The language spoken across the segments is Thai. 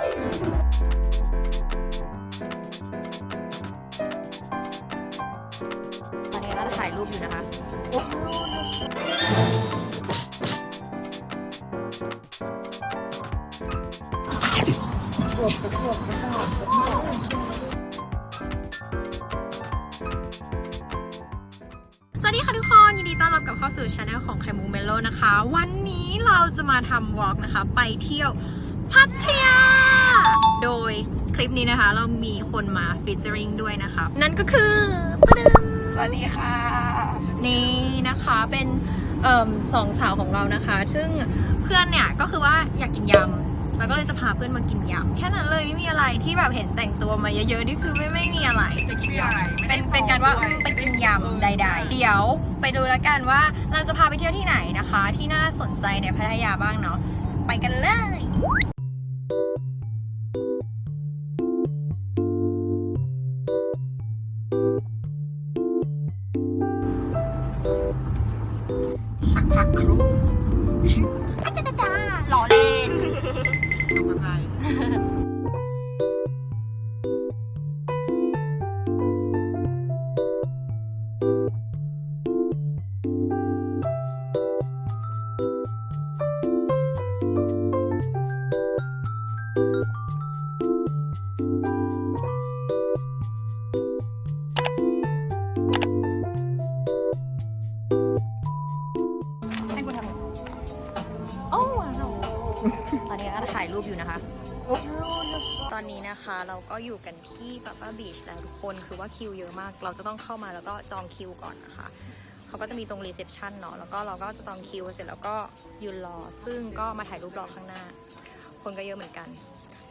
ตอนนี้เราถ่ายรูปอยู่นะคะสวบกระสวบกระสอบกระสอบสวัสดีค่ะทุกคน ยินดีต้อนรับกลับเข้าสู่ช anel ของไข่มุกเมโลนะคะ วันนี้เราจะมาทำวอล์กนะคะ ไปเที่ยวพัทยา ยคลิปนี้นะคะ เรามีคนมาฟีเจอริงด้วยนะคะ นั่นก็คือตะดึงสวัสดีค่ะ นี่นะคะเป็นเอ่มสองสาวของเรานะคะ ซึ่งเพื่อนเนี่ยก็คือว่าอยากกินยำแล้วก็เลยจะพาเพื่อนมากินยำแค่นั้นเลยไม่มีอะไรที่แบบเห็นแต่งตัวมาเยอะๆนี่คือไม่ไม่มีอะไรไปกินยำเป็นเป็นการว่าไปกินยำใด ๆ เดี๋ยวไปดูแล้วกันว่าเราจะพาไปเที่ยวที่ไหนนะคะ ที่น่าสนใจในพัทยาบ้างเนาะไปกันเลย สักพักครู่จ้าจ้าจ้าหล่อเล่นตกใจให้ เราก็อยู่กันที่ปาป้าบีชแล้วทุกคนคือว่าคิวเยอะมาก เราจะต้องเข้ามาแล้วก็จองคิวก่อนนะคะเขาก็จะมีตรงรีเซพชันเนาะแล้วก็เราก็จะจองคิวเสร็จแล้วก็ยืนรอ ซึ่งก็มาถ่ายรูปรอข้างหน้า คนก็เยอะเหมือนกัน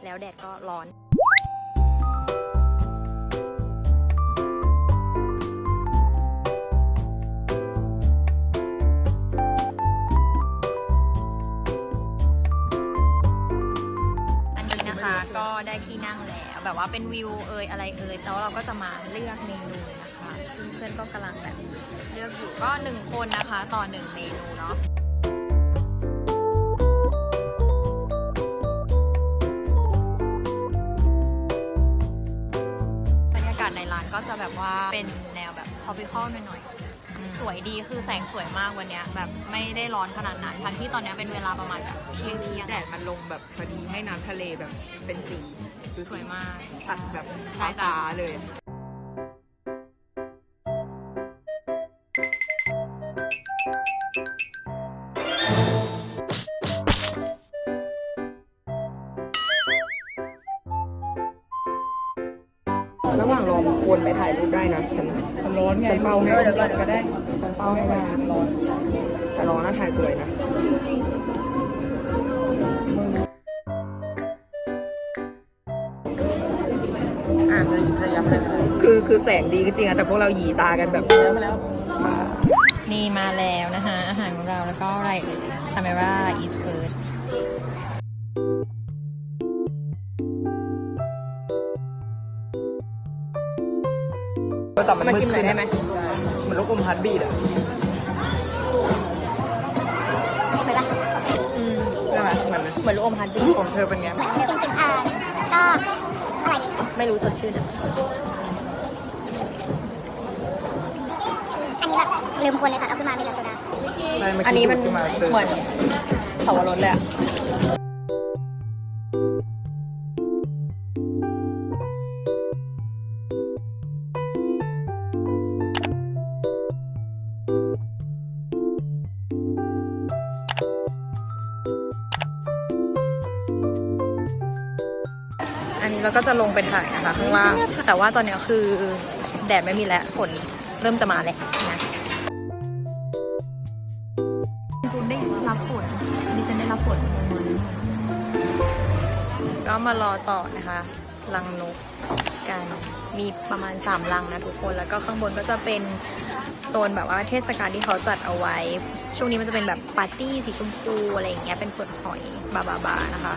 แล้วแดดก็ร้อนอัน ก็ได้ที่นั่งแล้ว แบบว่าเป็นวิวเอยอะไรเอยแล้วเราก็จะมาเลือกเมนูนะคะ ซึ่งเพื่อนก็กำลังแบบเลือกอยู่ก็หนึ่งคนนะคะ ต่อหนึ่งเมนูเนาะบรรยากาศในร้านก็จะแบบว่าเป็นแนวแบบ tropical หน่อยๆ สวยดีคือแสงสวยมากวันเนี้ยแบบไม่ได้ร้อนขนาดนั้น ทั้งที่ตอนเนี้ยเป็นเวลาประมาณแบบเที่ยงเที่ยงแดดมันลงแบบพอดีให้น้ำทะเลแบบเป็นสีดูสวยมากตัดแบบใช่จ้ะฟ้าๆเลย ระหว่างรอวนไปถ่ายรูปได้นะฉันมันร้อนไงฉันเฝ้าให้เออเดี๋ยวก่อนก็ได้ฉันเฝ้าให้ได้ร้อนแต่ร้อนนะถ่ายสวยนะอะพยายามเลยคือคือแสงดีก็จริงอะแต่พวกเราหยีตากันแบบมาแล้วนี่มาแล้วนะคะอาหารของเราแล้วก็อะไรเอ่ยคาเมราอีสเฟิร์ รศัพท์มันมืดขึ้นได้ไหมเหมือนลูกอมฮัตบีดอะอืมใช่ไหมเหมือนไหมเหมือนลูกอมฮันดี้ของเธอเป็นไงไม่รู้สดชื่นอะอันนี้แบบลืมคนเลยค่ะเอาขึ้นมาไม่เหลือโซดาใช่เมื่ออันนี้กี้มันดูขึ้นมาเจอเหมือนสวรสเลยอะ อันนี้เราก็จะลงไปถ่ายนะคะข้างล่างแต่ว่าตอนเนี้ยคือแดดไม่มีแล้วฝนเริ่มจะมาแล้วนะคุณได้รับฝนดิฉันได้รับฝนก็มารอต่อนะคะรังนกกันมีประมาณ3รังนะทุกคนแล้วก็ข้างบนก็จะเป็นโซนแบบว่าเทศกาลที่เขาจัดเอาไว้ ช่วงนี้มันจะเป็นแบบปาร์ตี้สีชมพูอะไรอย่างเงี้ยเป็นเปลือกหอยบาบาบานะคะ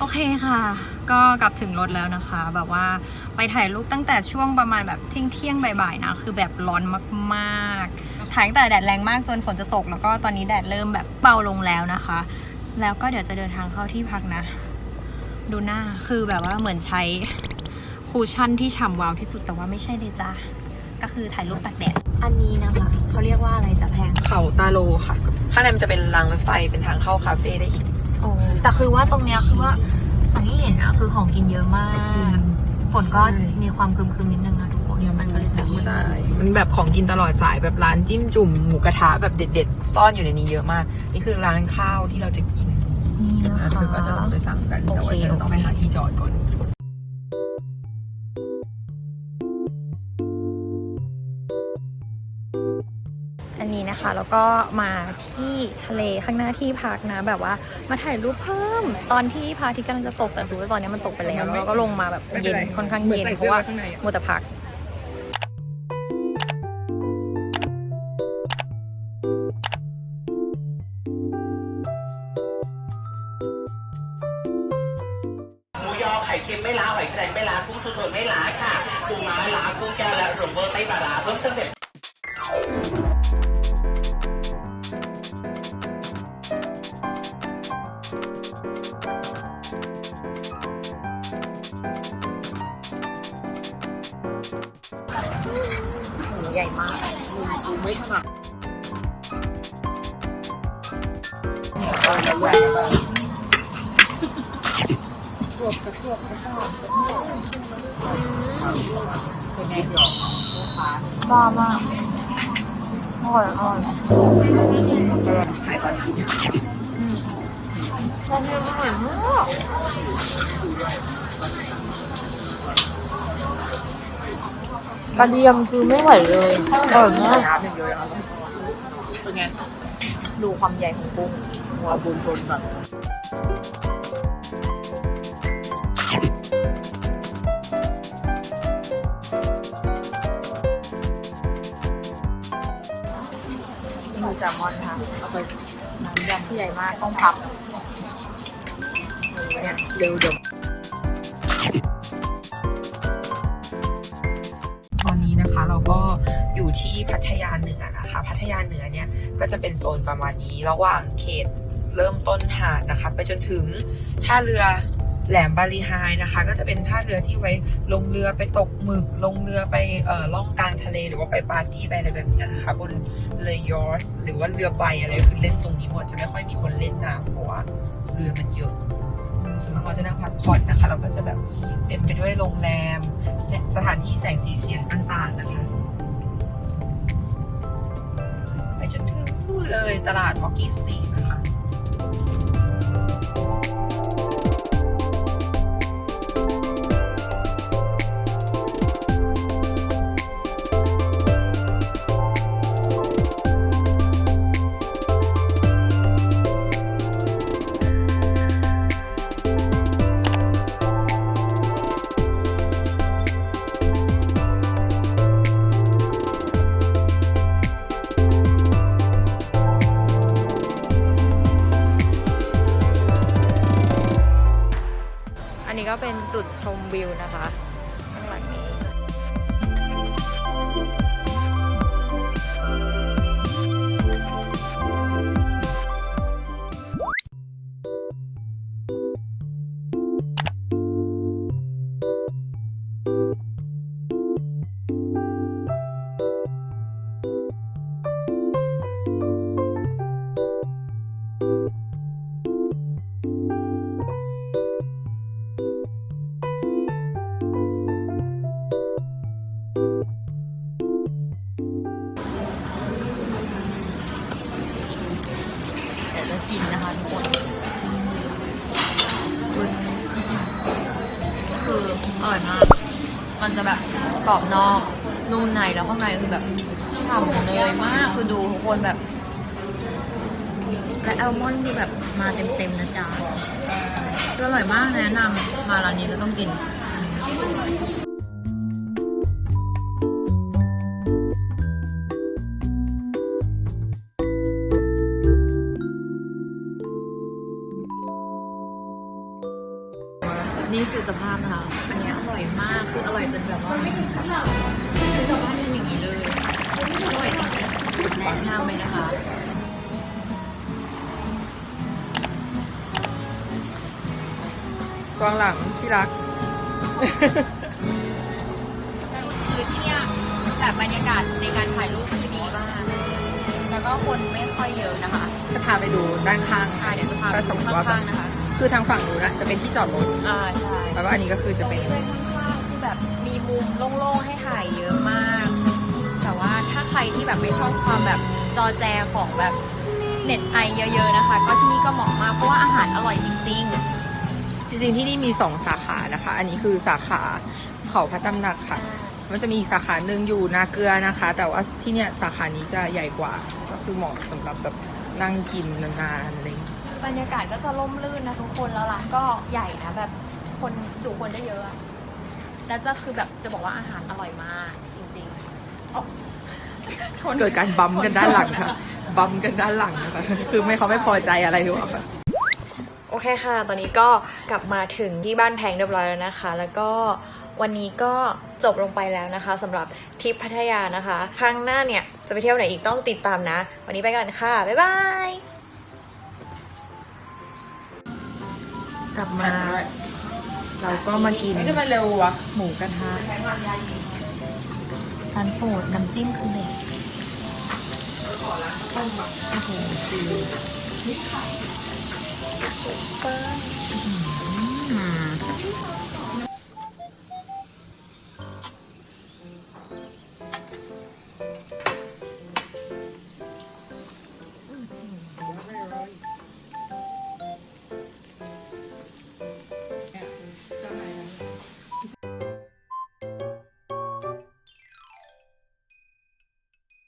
โอเคค่ะ ก็กลับถึงรถแล้วนะคะ แบบว่าไปถ่ายรูปตั้งแต่ช่วงประมาณแบบเที่ยงเที่ยงบ่ายๆนะ คือแบบร้อนมากๆ ถ่ายตั้งแต่แดดแรงมากจนฝนจะตก แล้วก็ตอนนี้แดดเริ่มแบบเบาลงแล้วนะคะ แล้วก็เดี๋ยวจะเดินทางเข้าที่พักนะ ดูหน้า คือแบบว่าเหมือนใช้คูชั่นที่ฉ่ำวาวที่สุดแต่ว่าไม่ใช่เลยจ้าก็คือถ่ายรูปตากแดด อันนี้นะคะเขาเรียกว่าอะไรจะแพง เขาตาโลค่ะ ข้างในมันจะเป็นรางรถไฟเป็นทางเข้าคาเฟ่ได้อีก โอ้แต่คือว่าตรงเนี้ยคือว่าจากที่เห็นอะคือของกินเยอะมาก ฝนก็ใช่มีความคึมๆนิดนึงนะทุกคนมันก็เลยจะมืดใช่มันแบบของกินตลอดสายแบบร้านจิ้มจุ่มหมูกระทะแบบเด็ด ๆ ซ่อนอยู่ในนี้เยอะมาก นี่คือร้านข้าวที่เราจะกินนี่นะอะคะเธอก็จะต้องไปสั่งกันแต่ว่าโอเคฉันต้องไปหาที่จอดก่อน นนี้นะคะ แล้วก็มาที่ทะเลข้างหน้าที่พักนะ แบบว่ามาถ่ายรูปเพิ่ม ตอนที่พระอาทิตย์กำลังจะตกแต่ดูว่าตอนนี้มันตกไปแล้วแล้วเราก็ลงมาแบบเย็นค่อนข้างเย็นเพราะว่ามัวแต่พักหมูยอไข่เค็มไม่ล้าหอยแครงไม่ล้ากุ้งสุดๆไม่ล้าค่ะปูม้าล้ากุ้งแก้วและรวมเวอร์ไต้ปลาร้าเพิ่มเติมแบบหมู ญ่มากมึงกูไม่ถนัดสวบกระสวบกระสวบกระสวบเป็นไงบ้ามากอร่อยอร่อยขายตอนนี้ชอบเยอะอร่อยมาก กระเทียมคือไม่ไหวเลยอร่อยมากน้ำอย่างเดียวเลยครับเป็นไง ดูความใหญ่ของกุ้งหัวบุญชนแบบนี่คือแซลมอนค่ะเอาไปน้ำยำที่ใหญ่มากต้องพับเนี่ยเร็วเดี๋ยว อนนี้นะคะ เราก็อยู่ที่พัทยาเหนือนะคะ พัทยาเหนือเนี่ยก็จะเป็นโซนประมาณนี้ระหว่างเขตเริ่มต้นหาดนะคะ ไปจนถึงท่าเรือแหลมบาลีไฮนะคะ ก็จะเป็นท่าเรือที่ไว้ลงเรือไปตกหมึกลงเรือไปเอ่อล่องกลางทะเลหรือว่าไปปาร์ตี้ไปอะไรแบบนี้นะคะ บนเรือยอร์ชหรือว่าเรือใบอะไรคือเล่นตรงนี้หมดจะไม่ค่อยมีคนเล่นน้ำเพราะว่าเรือมันเยอะ ส่วนมากเราจะนั่งพักผ่อนนะคะ เราก็จะแบบเต็มไปด้วยโรงแรม สถานที่แสงสีเสียงต่างๆนะคะ ไปจนถึงนู่นเลยตลาดฮอกกี้สตรีทนะคะ ก็เป็นจุดชมวิวนะคะ ร่อยมาก มันจะแบบกรอบนอกนุ่มในแล้วข้างในคือแบบฉ่ำเลยมากคือดูทุกคนแบบ และแอลมอนด์คือแบบมาเต็มๆนะจ๊ะอร่อยมากแนะนำมาร้านนี้ก็ต้องกินนี่คือสภาพนะคะอันเนี้ยอร่อย มาก คืออร่อยจนแบบว่าไม่ถึงขั้นเราคือชาวบ้านเป็นอย่างนี้เลยอร่อยจริงๆแนะนำเลยนะคะกองหลังที่รัก คือที่เนี่ยแบบบรรยากาศในการถ่ายรูปคือดีมาก แล้วก็คนไม่ค่อยเยอะนะคะ จะพาไปดูด้านข้างอ่าเดี๋ยวจะพาไปก็สมมติว่าข้างๆนะคะ คือทางฝั่งนู้นอะจะเป็นที่จอดรถ อ่าใช่ แล้วก็อันนี้ก็คือจะเป็น มีมุมโล่งๆให้ถ่ายเยอะมาก แต่ว่าถ้าใครที่แบบไม่ชอบความแบบจอแจของแบบเน็ตไอเยอะ ๆนะคะ ก็ที่นี่ก็เหมาะมากเพราะว่าอาหารอร่อยจริงจริงๆที่นี่มีสองสาขานะคะ อันนี้คือสาขาเขาพระตำหนักค่ะ มันจะมีอีกสาขาหนึ่งอยู่นาเกลือนะคะ แต่ว่าที่เนี่ยสาขานี้จะใหญ่กว่า ก็คือเหมาะสำหรับแบบนั่งกินนานๆอะไรอย่างเงี้ยๆบรรยากาศก็จะร่มรื่นนะทุกคนแล้วร้านก็ใหญ่นะแบบคนจุคนได้เยอะอะ แล้วจะคือแบบจะบอกว่าอาหารอร่อยมากจริงๆอ๋อชนเกิดการบัมกันด้านหลังค่ะ บัมกันด้านหลังนะคะ คือไม่เขาไม่พอใจอะไรหรือเปล่าคะ โอเคค่ะ ตอนนี้ก็กลับมาถึงที่บ้านแพงเรียบร้อยแล้วนะคะ แล้วก็วันนี้ก็จบลงไปแล้วนะคะสำหรับทริปพัทยานะคะ ครั้งหน้าเนี่ยจะไปเที่ยวไหนอีกต้องติดตามนะ วันนี้ไปก่อนค่ะ บ๊ายบาย กลับมา เราก็มากินนี่ทำไมเร็ววะหมูกระทะร้านโปรดน้ำจิ้มคือเด็ดโอ้โหคือ